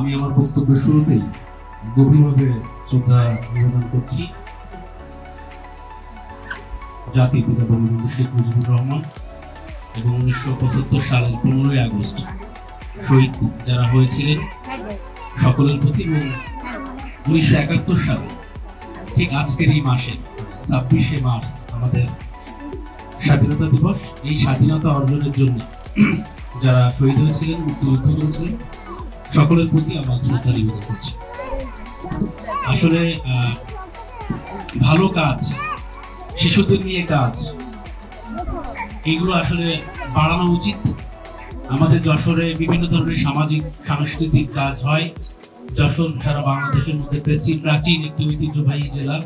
আমি আমার বক্তব্যের শুরুতেই গভীরভাবে শ্রদ্ধা নিবেদন করছি। জাতির পিতা বঙ্গবন্ধু শেখ মুজিবুর রহমান এবং উনিশশো পঁচাত্তর সালের পনেরোই আগস্ট শহীদ যারা হয়েছিলেন সকলের প্রতি এবং উনিশশো একাত্তর সালে, ঠিক আজকের এই মাসে, ছাব্বিশে মার্চ, আমাদের স্বাধীনতা দিবস। এই স্বাধীনতা অর্জনের জন্য যারা শহীদ হয়েছিলেন, মুক্তিযুদ্ধ করেছিলেন সকলের প্রতি আমার শ্রদ্ধা নিবেদন করছি। আসলে ভালো কাজ, শিশুদের নিয়ে কাজ, এগুলো আসলে বাড়ানো উচিত। আমাদের যশোরে বিভিন্ন ধরনের সামাজিক, সাংস্কৃতিক কাজ হয়। যশোর, সারা বাংলাদেশের মধ্যে প্রাচীন প্রাচীন একটি ঐতিহ্যবাহী জেলা।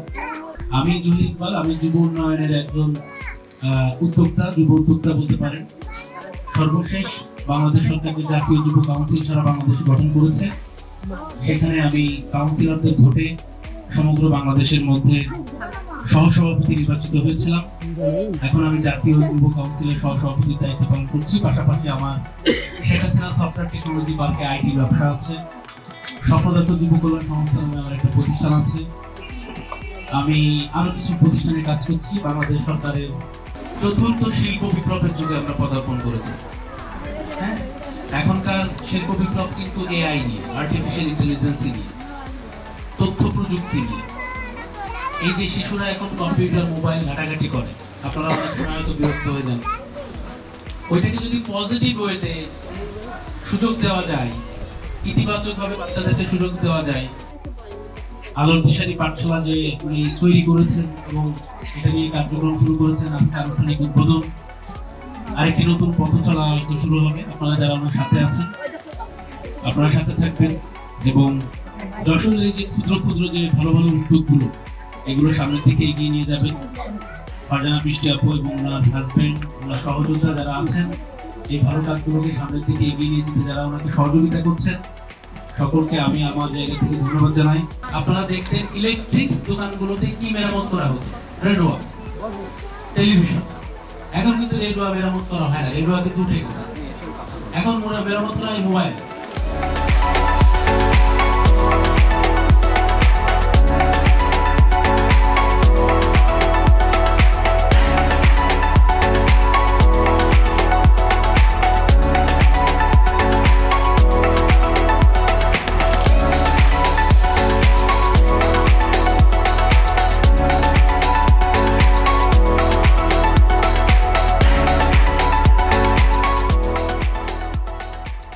আমি জহির ইকবাল, আমি যুব উন্নয়নের একজন উদ্যোক্তা, যুব উদ্যোক্তা বলতে পারেন। সর্বশেষ বাংলাদেশ সরকার যে জাতীয় যুব কাউন্সিল সারা বাংলাদেশ গঠন করেছে। সেখানে আমি কাউন্সিলরদের ভোটে সমগ্র বাংলাদেশের মধ্যে সহসভাপতি নির্বাচিত হয়েছিলাম। এখন আমি জাতীয় যুব কাউন্সিলের সহসভাপতির দায়িত্ব পালন করছি। পাশাপাশি আমার শেখ হাসিনা সফটওয়্যার টেকনোলজি পার্কে আইটি ব্যবসা আছে। স্বপ্নদত্ত যুব কল্যাণ সংস্থা নামে আমার একটা প্রতিষ্ঠান আছে। আমি আরও কিছু প্রতিষ্ঠানে কাজ করছি। বাংলাদেশ সরকারের চতুর্থ শিল্প বিপ্লবের যুগে আমরা পদার্পণ করেছি। হ্যাঁ? এখনকার শিল্প বিপ্লব কিন্তু এআই নিয়ে আর্টিফিশিয়াল ইন্টেলিজেন্স নিয়ে, তথ্য প্রযুক্তি নিয়ে। এই যে শিশুরা এখন কম্পিউটার, মোবাইল ঘাটাঘাটি করে, আপনারা অনেক সময় হয়তো বিরক্ত হয়ে যান। ওইটাকে যদি পজিটিভ ওয়েতে সুযোগ দেওয়া যায় ইতিবাচক ভাবে বাচ্চাদেরকে সুযোগ দেওয়া যায়, আলোর দিশারি পাঠশালা যে উনি তৈরি করেছেন এবং এটা নিয়ে কার্যক্রম শুরু করেছেন, আজকে আনুষ্ঠানিক উদ্বোধন। আরেকটি নতুন পথ চলা হয়তো শুরু হবে। আপনারা যারা আমার সাথে আছেন, আপনারা সাথে থাকবেন এবং এই যে ক্ষুদ্র ক্ষুদ্র যে ভালো ভালো উদ্যোগগুলো, এগুলো সামনের দিকে এগিয়ে নিয়ে যাবেন। ফারজানা বৃষ্টি আপু এবং ওনার হাজবেন্ড ওনার সহযোদ্ধা যারা আছেন, এই ভালো কাজগুলোকে সামনের দিকে এগিয়ে নিয়ে যেতে যারা ওনাকে সহযোগিতা করছেন, সকলকে আমি আমার জায়গা থেকে ধন্যবাদ জানাই। আপনারা দেখতেন ইলেকট্রিক দোকানগুলোতে কি মেরামত করা হতো রেডোয়া টেলিভিশন। এখন কিন্তু রেডোয়া মেরামত করা হয় না রেডোয়া কিন্তু উঠে গেছে। এখন মেরামত করা এই মোবাইল।